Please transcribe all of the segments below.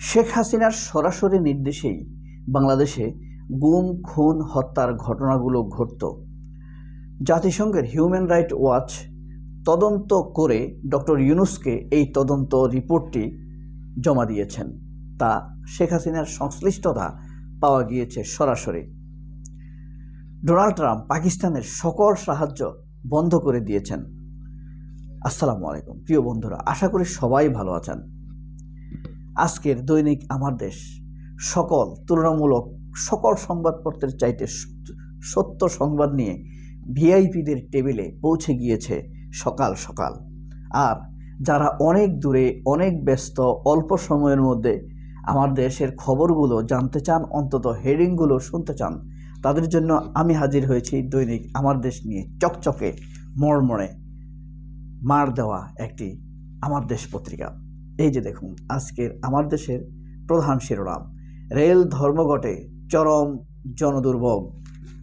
শেখ হাসিনার সরাসরি নির্দেশেই বাংলাদেশে গুম, খুন, হত্যার ঘটনাগুলো ঘটত। জাতিসংঘের হিউম্যান রাইট ওয়াচ তদন্ত করে ডক্টর ইউনুসকে এই তদন্ত রিপোর্টটি জমা দিয়েছেন। তা শেখ হাসিনার সংশ্লিষ্টতা পাওয়া গিয়েছে সরাসরি। ডোনাল্ড ট্রাম্প পাকিস্তানের সকল সাহায্য বন্ধ করে দিয়েছেন। আসসালামু আলাইকুম। প্রিয় বন্ধুরা, আশা করি সবাই ভালো আছেন। আজকের দৈনিক আমার দেশ। সকল তুলনামূলক সকল সংবাদপত্রের চাইতে সত্য- সংবাদ নিয়ে ভিআইপিদের টেবিলে পৌঁছে গিয়েছে সকাল সকাল। আর যারা অনেক দূরে, অনেক ব্যস্ত, অল্প সময়ের মধ্যে আমার দেশের খবরগুলো জানতে চান, অন্তত হেডিংগুলো শুনতে চান, তাদের জন্য আমি হাজির হয়েছি দৈনিক আমার দেশ নিয়ে চকচকে মড়মড়ে মার দেওয়া একটি আমার দেশ পত্রিকা। এই যে দেখুন, আজকের আমার দেশের প্রধান শিরোনাম, রেল ধর্মঘটে চরম জনদুর্ভোগ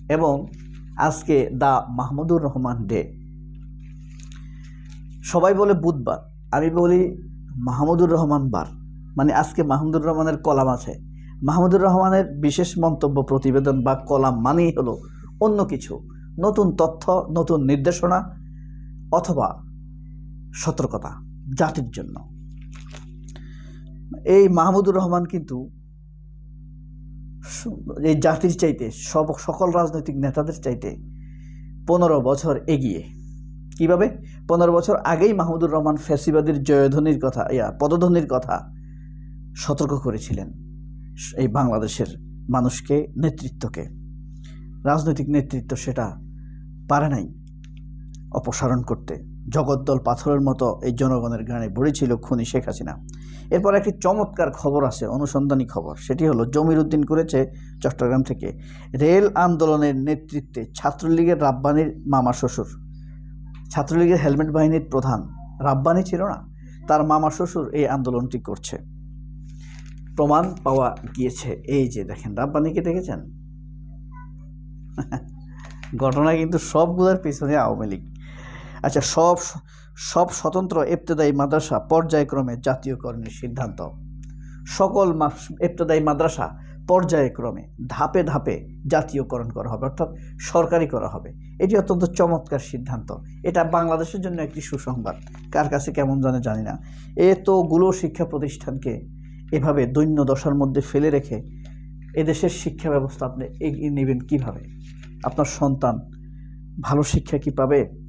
এবং আজকে দা মাহমুদুর রহমান ডে। সবাই বলে বুধবার, আমি বলি মাহমুদুর রহমান বার। মানে আজকে মাহমুদুর রহমানের কলাম আছে। মাহমুদুর রহমানের বিশেষ মন্তব্য, প্রতিবেদন বা কলাম মানেই হলো অন্য কিছু। নতুন তথ্য, নতুন নির্দেশনা অথবা সতর্কতা, জাতির জন্য। এই মাহমুদুর রহমান কিন্তু এই জাতির চাইতে, সব সকল রাজনৈতিক নেতাদের চাইতে পনেরো বছর এগিয়ে। কীভাবে? পনেরো বছর আগেই মাহমুদুর রহমান ফ্যাসিবাদীর জয়ধ্বনির কথা, ইয়া, পদধ্বনির কথা সতর্ক করেছিলেন এই বাংলাদেশের মানুষকে, নেতৃত্বকে। রাজনৈতিক নেতৃত্ব সেটা পারে নাই অপসারণ করতে। জগদ্দল পাথরের মতো এই জনগণের গানে বড়েছিল খুনি শেখ হাসিনা। এরপর একটি চমৎকার খবর আছে, অনুসন্ধানী খবর। সেটি হলো জমির উদ্দিন করেছে চট্টগ্রাম থেকে, রেল আন্দোলনের নেতৃত্বে ছাত্রলীগের রাব্বানির মামা শ্বশুর, ছাত্রলীগের হেলমেট বাহিনীর প্রধান, রাব্বানি ছিল না, তার মামা শ্বশুর এই আন্দোলনটি করছে। প্রমাণ পাওয়া গিয়েছে, এই যে দেখেন রাব্বানিকে দেখেছেন? ঘটনা কিন্তু সবগুলোর পিছনে আওয়ামী লীগ। আচ্ছা সব সব স্বতন্ত্র ইবতদায়ী মাদ্রাসা পর্যায়ক্রমে জাতীয়করণের সিদ্ধান্ত। সকল ইবতদায়ী মাদ্রাসা পর্যায়ক্রমে ধাপে ধাপে জাতীয়করণ করা হবে, অর্থাৎ সরকারি করা হবে। এটি অত্যন্ত চমৎকার সিদ্ধান্ত। এটা বাংলাদেশের জন্য একটি সুসংবাদ। কার কাছে কেমন জানে জানি না। এ এতগুলো শিক্ষা প্রতিষ্ঠানকে এভাবে দৈন্য দশার মধ্যে ফেলে রেখে এদেশের শিক্ষা ব্যবস্থা আপনি এগিয়ে নেবেন কীভাবে? আপনার সন্তান ভালো শিক্ষা কি পাবে?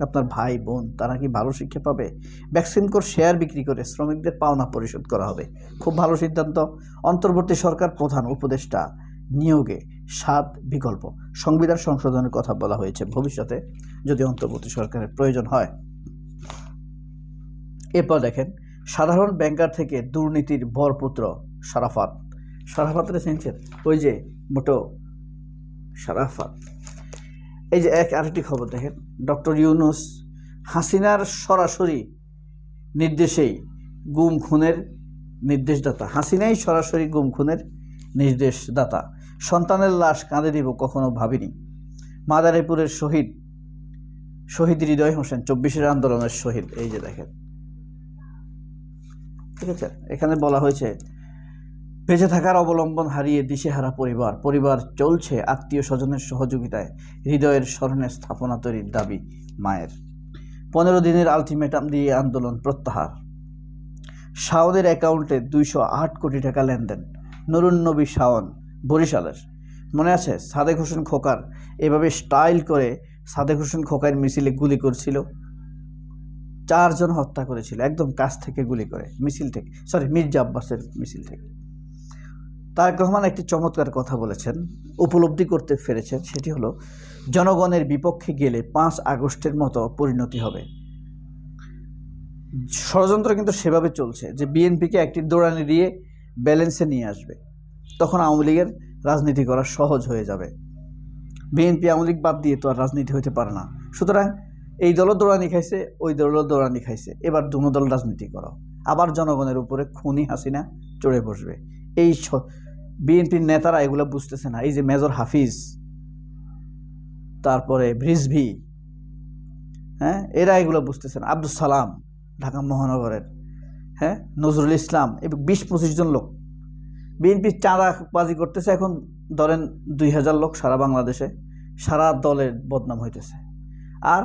আপনার ভাই, বোন, তারা কি ভালো শিক্ষা পাবে? ভ্যাকসিন কোর শেয়ার বিক্রি করে শ্রমিকদের পাওনা পরিশোধ করা হবে। খুব ভালো সিদ্ধান্ত। অন্তর্বর্তী সরকার প্রধান উপদেষ্টা নিয়োগে সাত বিকল্প। সংবিধান সংশোধনের কথা বলা হয়েছে ভবিষ্যতে, যদি অন্তর্বর্তী সরকারের প্রয়োজন হয়। এরপর দেখেন, সাধারণ ব্যাংকার থেকে দুর্নীতির বরপুত্র সারাফাত। সারাফাতের চিনছেন ওই যে মোটো সারাফাত। এই যে এক আরেকটি খবর দেখেন। ডক্টর ইউনুস হাসিনার সরাসরি নির্দেশেই গুম খুনের নির্দেশদাতা। হাসিনাই সরাসরি গুম খুনের নির্দেশদাতা। সন্তানের লাশ কাঁদে দিব কখনো ভাবিনি। মাদারীপুরের শহীদ শহীদ হৃদয় হোসেন, চব্বিশের আন্দোলনের শহীদ। এই যে দেখেন। ঠিক আছে? এখানে বলা হয়েছে বেঁচে থাকার অবলম্বন হারিয়ে দিশেহারা পরিবার। পরিবার চলছে আত্মীয় স্বজনের সহযোগিতায়। হৃদয়ের স্মরণে স্থাপনা তৈরির দাবি মায়ের। পনেরো দিনের আলটিমেটাম দিয়ে আন্দোলন প্রত্যাহার। শাওনের অ্যাকাউন্টে দুইশো আট কোটি টাকা লেনদেন। নুরুন নবী শাওন, বরিশালের। মনে আছে, সাদেক হোসেন খোকার এভাবে স্টাইল করে সাদেক হোসেন খোকার মিছিলে গুলি করছিল? চারজন হত্যা করেছিল, একদম কাছ থেকে গুলি করে, মিছিল থেকে সরি মির্জা আব্বাসের মিছিল থেকে। তারেক রহমান একটি চমৎকার কথা বলেছেন, উপলব্ধি করতে পেরেছেন, সেটি হলো, জনগণের বিপক্ষে গেলে পাঁচ আগস্টের মতো পরিণতি হবে। ষড়যন্ত্র কিন্তু সেভাবে চলছে যে বিএনপিকে একটি দৌড়ানি দিয়ে ব্যালেন্সে নিয়ে আসবে। তখন আওয়ামী লীগের রাজনীতি করা সহজ হয়ে যাবে। বিএনপি আওয়ামী লীগ বাদ দিয়ে তো আর রাজনীতি হতে পারে না। সুতরাং এই দলও দৌড়ানি খাইছে, ওই দলও দৌড়ানি খাইছে, এবার দুনো দল রাজনীতি করো। আবার জনগণের উপরে খুনি হাসিনা চড়ে বসবে। এই বিএনপির নেতারা এগুলো বুঝতেছে না। এই যে মেজর হাফিজ, তারপরে ব্রিজভি হ্যাঁ এরা এগুলো বুঝতেছে না। আব্দুল সালাম, ঢাকা মহানগরের হ্যাঁ নজরুল ইসলাম এবং বিশ পঁচিশ জন লোক। বিএনপির চাঁদাবাজি করতেছে এখন, ধরেন দুই হাজার লোক সারা বাংলাদেশে, সারা দলের বদনাম হইতেছে। আর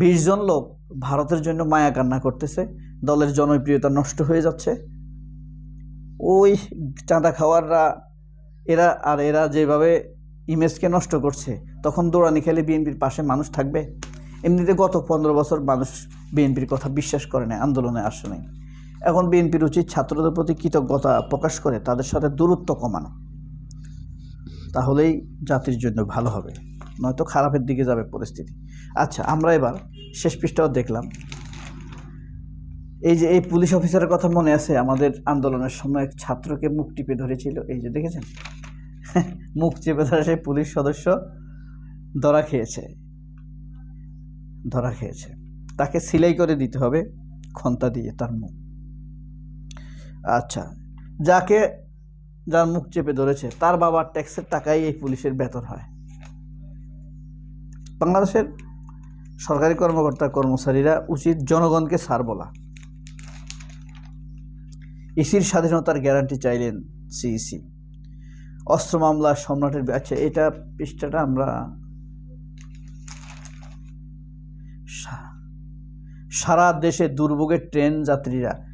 বিশ জন লোক ভারতের জন্য মায়া কান্না করতেছে, দলের জনপ্রিয়তা নষ্ট হয়ে যাচ্ছে। ওই চাঁদা খাওয়াররা, এরা আর এরা যেভাবে ইমেজকে নষ্ট করছে, তখন দৌড়ানি খেলে বিএনপির পাশে মানুষ থাকবে। এমনিতে গত পনেরো বছর মানুষ বিএনপির কথা বিশ্বাস করে না আন্দোলনে আসে নাই। এখন বিএনপির উচিত ছাত্রদের প্রতি কৃতজ্ঞতা প্রকাশ করে তাদের সাথে দূরত্ব কমানো। তাহলেই জাতির জন্য ভালো হবে, নয়তো খারাপের দিকে যাবে পরিস্থিতি। আচ্ছা আমরা এবার শেষ পৃষ্ঠাও দেখলাম। এই যে এই পুলিশ অফিসারের কথা মনে আছে, আমাদের আন্দোলনের সময় এক ছাত্রকে মুখ টিপে ধরেছিল। এই যে দেখেছেন? মুখ চেপে ধরে সেই পুলিশ সদস্য ধরা খেয়েছে। ধরা খেয়েছে। তাকে সিলাই করে দিতে হবে, খন্তা দিয়ে তার মুখ। আচ্ছা যাকে যার মুখ চেপে ধরেছে, তার বাবার ট্যাক্সের টাকাই এই পুলিশের বেতন হয়। বাংলাদেশের সরকারি কর্মকর্তা কর্মচারীরা উচিত জনগণকে সার বলা। ইসির স্বাধীনতার গ্যারান্টি চাইলেন সিইসি। অস্ত্র মামলা সম্রাটের আচ্ছা এটা পৃষ্ঠাটা আমরা সারা দেশে দুর্ভোগের ট্রেন যাত্রীরা।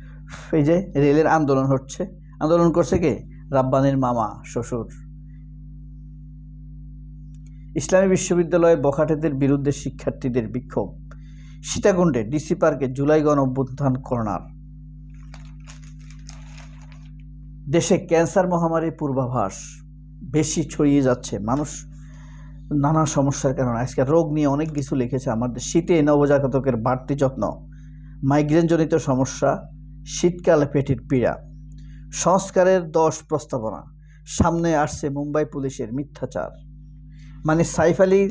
এই যে রেলের আন্দোলন হচ্ছে। আন্দোলন করছে কে? রাব্বানির মামা, শ্বশুর। ইসলামী বিশ্ববিদ্যালয়ে বখাটেদের বিরুদ্ধে শিক্ষার্থীদের বিক্ষোভ। সীতাকুণ্ডে, ডিসি পার্কে জুলাই গণ অভ্যুত্থান করোনার। দেশে ক্যান্সার মহামারীর পূর্বাভাস বেশি ছড়িয়ে যাচ্ছে। মানুষ নানা সমস্যার কারণে। আজকে রোগ নিয়ে অনেক কিছু লিখেছে আমাদের শীতে নবজাতকের বাড়তি যত্ন, মাইগ্রেনজনিত সমস্যা, শীতকালে পেটের পীড়া, সংস্কারের দশ প্রস্তাবনা, সামনে আসছে মুম্বাই পুলিশের মিথ্যাচার। মানে সাইফ আলী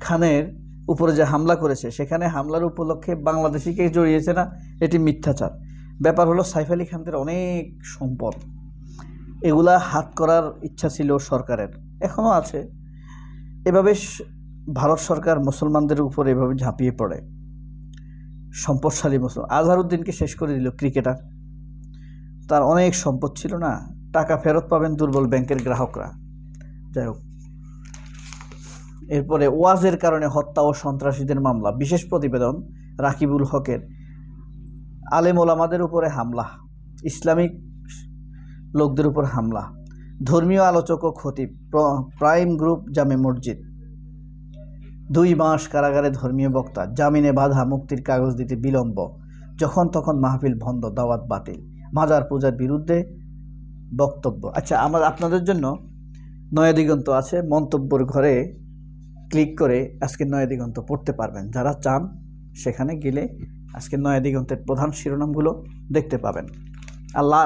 খানের উপরে যে হামলা করেছে, সেখানে হামলার উপলক্ষে বাংলাদেশিকে জড়িয়েছে না, এটি মিথ্যাচার। ব্যাপার হলো সাইফ আলী খানদের অনেক সম্পদ। এগুলা হাত করার ইচ্ছা ছিল সরকারের এখনও আছে। এভাবে ভারত সরকার মুসলমানদের উপর এভাবে ঝাঁপিয়ে পড়ে। সম্পদশালী মুসলমান, আজহারউদ্দিনকে শেষ করে দিল ক্রিকেটার। তার অনেক সম্পদ ছিল না, টাকা ফেরত পাবেন দুর্বল ব্যাংকের গ্রাহকরা। যাই হোক। এরপরে ওয়াজের কারণে হত্যা ও সন্ত্রাসীদের মামলা, বিশেষ প্রতিবেদন রাকিবুল হকের। আলেম ওলামাদের উপরে হামলা, ইসলামিক লোকদের উপর হামলা, ধর্মীয় আলোচক ও খতিব, প্র- প্রাইম গ্রুপ জামে মসজিদ। দুই মাস কারাগারে ধর্মীয় বক্তা, জামিনে বাধা, মুক্তির কাগজ দিতে বিলম্ব, যখন তখন মাহফিল বন্ধ, দাওয়াত বাতিল। মাজার পূজার বিরুদ্ধে বক্তব্য। আচ্ছা আমার আপনাদের জন্য নয়া দিগন্ত আছে, মন্তব্যর ঘরে ক্লিক করে আজকে নয়া দিগন্ত পড়তে পারবেন। যারা চান, সেখানে গেলে আজকে নয়া দিগন্তের প্রধান শিরোনামগুলো দেখতে পাবেন। আল্লাহ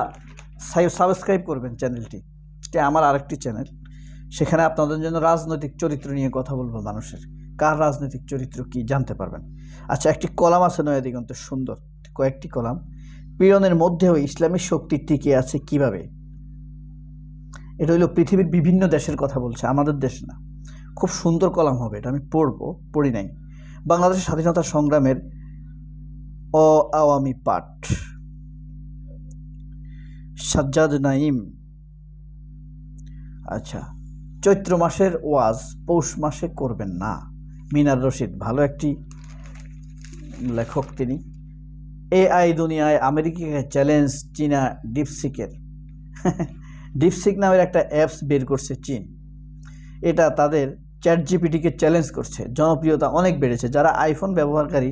সাবস্ক্রাইব করবেন চ্যানেলটি। এটা আমার আরেকটি চ্যানেল। সেখানে আপনাদের জন্য রাজনৈতিক চরিত্র নিয়ে কথা বলব মানুষের। কার রাজনৈতিক চরিত্র কি জানতে পারবেন? আচ্ছা একটি কলাম আছে নয়া দিগন্তের, সুন্দর। কয়েকটি কলাম। পীড়নের মধ্যেও ইসলামী শক্তি টিকে আছে কীভাবে? এটা হলো পৃথিবীর বিভিন্ন দেশের কথা বলছে, আমাদের দেশ না। খুব সুন্দর কলাম হবে, এটা আমি পড়ব, পড়ি নাই। বাংলাদেশের স্বাধীনতা সংগ্রামের অ আওয়ামী পাঠ। সাজ্জাদ নাইম আচ্ছা চৈত্র মাসের ওয়াজ পৌষ মাসে করবেন না। মিনার রশিদ, ভালো একটি লেখক তিনি। এআই দুনিয়ায় আমেরিকাকে চ্যালেঞ্জ, চীনা ডিপসিকের। ডিপসিক নামের একটা অ্যাপস বের করছে চীন। এটা তাদের চ্যাট জিপিটিকে চ্যালেঞ্জ করছে। জনপ্রিয়তা অনেক বেড়েছে। যারা আইফোন ব্যবহারকারী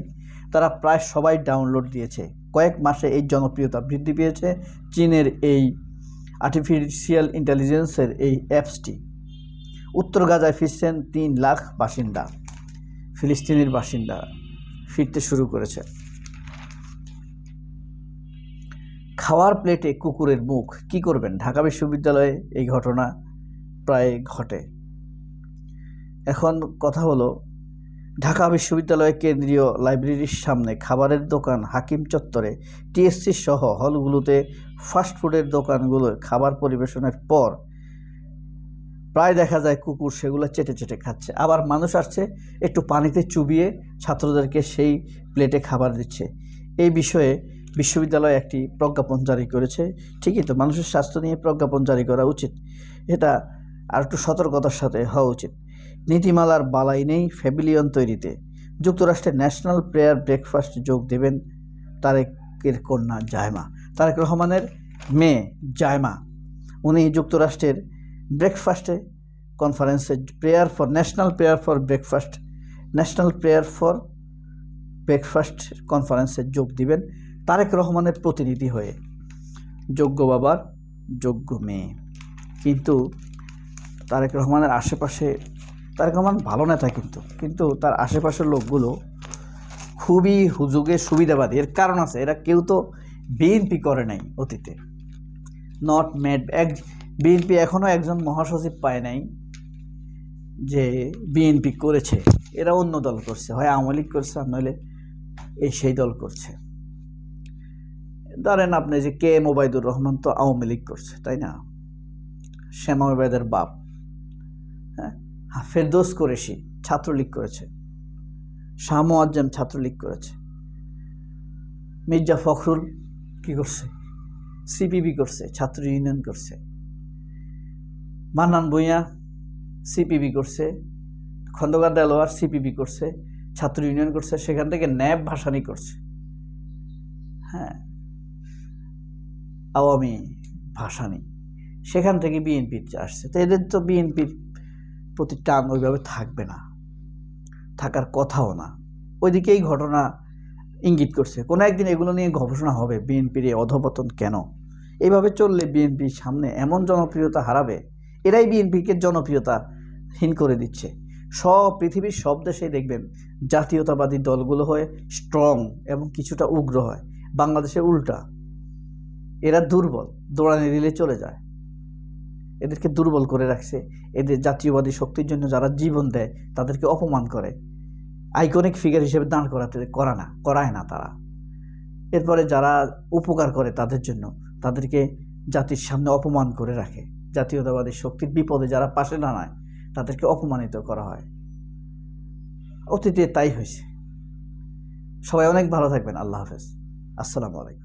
তারা প্রায় সবাই ডাউনলোড দিয়েছে। কয়েক মাসে এই জনপ্রিয়তা বৃদ্ধি পেয়েছে চীনের এই আর্টিফিশিয়াল ইন্টেলিজেন্সের এই অ্যাপসটি। উত্তর গাজায় ফিরছেন তিন লাখ বাসিন্দা। ফিলিস্তিনের বাসিন্দা ফিরতে শুরু করেছে। খাওয়ার প্লেটে কুকুরের মুখ, কি করবেন? ঢাকা বিশ্ববিদ্যালয়ে এই ঘটনা প্রায় ঘটে। এখন কথা হলো ঢাকা বিশ্ববিদ্যালয়ের কেন্দ্রীয় লাইব্রেরির সামনে খাবারের দোকান হাকিম চত্বরে, টিএসসি সহ হলগুলোতে ফাস্টফুডের দোকানগুলো খাবার পরিবেশনের পর প্রায় দেখা যায় কুকুর সেগুলো চেটে চেটে খাচ্ছে। আবার মানুষ আসছে একটু পানিতে চুবিয়ে ছাত্রদেরকে সেই প্লেটে খাবার দিচ্ছে। এই বিষয়ে বিশ্ববিদ্যালয় একটি প্রজ্ঞাপন জারি করেছে। ঠিকই তো, মানুষের স্বাস্থ্য নিয়ে প্রজ্ঞাপন জারি করা উচিত। এটা আর একটু সতর্কতার সাথে হওয়া উচিত। নীতিমালার বালাই নেই ফ্যাবিলিয়ন তৈরিতে। যুক্তরাষ্ট্রের ন্যাশনাল প্রেয়ার ব্রেকফাস্ট যোগ দেবেন তারেকের কন্যা জায়মা। তারেক রহমানের মেয়ে জায়মা। উনি যুক্তরাষ্ট্রের ব্রেকফাস্টে কনফারেন্সে prayer for, national prayer for breakfast, national prayer for breakfast কনফারেন্সে যোগ দিবেন তারেক রহমানের প্রতিনিধি হয়ে। যোগ্য বাবার যোগ্য মেয়ে। কিন্তু তারেক রহমানের আশেপাশে তারেক রহমান ভালো নেতা কিন্তু। কিন্তু তার আশেপাশের লোকগুলো খুবই হুজুগে সুবিধাবাদী। এর কারণ আছে, এরা কেউ তো বিএনপি করে নাই অতীতে। নট মেড এক বিএনপি এখনও একজন মহাসচিব পায় নাই যে বিএনপি করেছে। এরা অন্য দল করছে, হয় আওয়ামী লীগ করছে আর নইলে এই সেই দল করছে। ধরেন আপনি যে কে এম ওবায়দুর রহমান তো আওয়ামী লীগ করছে, তাই না? শ্যামা ওবায়দের বাপ হ্যাঁ? ফেরদোস করেছি ছাত্রলীগ করেছে। শাহ মোয়াজ্জেম ছাত্রলীগ করেছে। মির্জা ফখরুল কি করছে? সিপিবি করছে, ছাত্র ইউনিয়ন করছে। মান্নান ভূঁইয়া সিপিবি করছে। খন্দকার দেলোয়ার সিপিবি করছে। ছাত্র ইউনিয়ন করছে। সেখান থেকে ন্যাব ভাসানি করছে। হ্যাঁ। আওয়ামী ভাসানি। সেখান থেকে বিএনপি আসছে। তো এদের তো বিএনপির প্রতি টান ওইভাবে থাকবে না। থাকার কথাও না। ওইদিকেই ঘটনা ইঙ্গিত করছে। কোনো একদিন এগুলো নিয়ে গবেষণা হবে বিএনপির এই অধপতন কেন? এইভাবে চললে বিএনপির সামনে এমন জনপ্রিয়তা হারাবে? এরাই বিএনপিকে জনপ্রিয়তা হীন করে দিচ্ছে। সব পৃথিবীর সব দেশেই দেখবেন জাতীয়তাবাদী দলগুলো হয় স্ট্রং এবং কিছুটা উগ্র হয়। বাংলাদেশে উল্টা। এরা দুর্বল, দৌড়ানি দিলে চলে যায়। এদেরকে দুর্বল করে রাখছে। এদের জাতীয়বাদী শক্তির জন্য যারা জীবন দেয়, তাদেরকে অপমান করে। আইকনিক ফিগার হিসেবে দাঁড় করাতে, করা না, করায় না তারা। এরপরে যারা উপকার করে তাদের জন্য, তাদেরকে জাতির সামনে অপমান করে রাখে। জাতীয়তাবাদী শক্তির বিপদে যারা পাশে দাঁড়ায়, তাদেরকে অপমানিত করা হয়। অতীতে তাই হয়েছে। সবাই অনেক ভালো থাকবেন। আল্লাহ হাফেজ। আসসালামু আলাইকুম।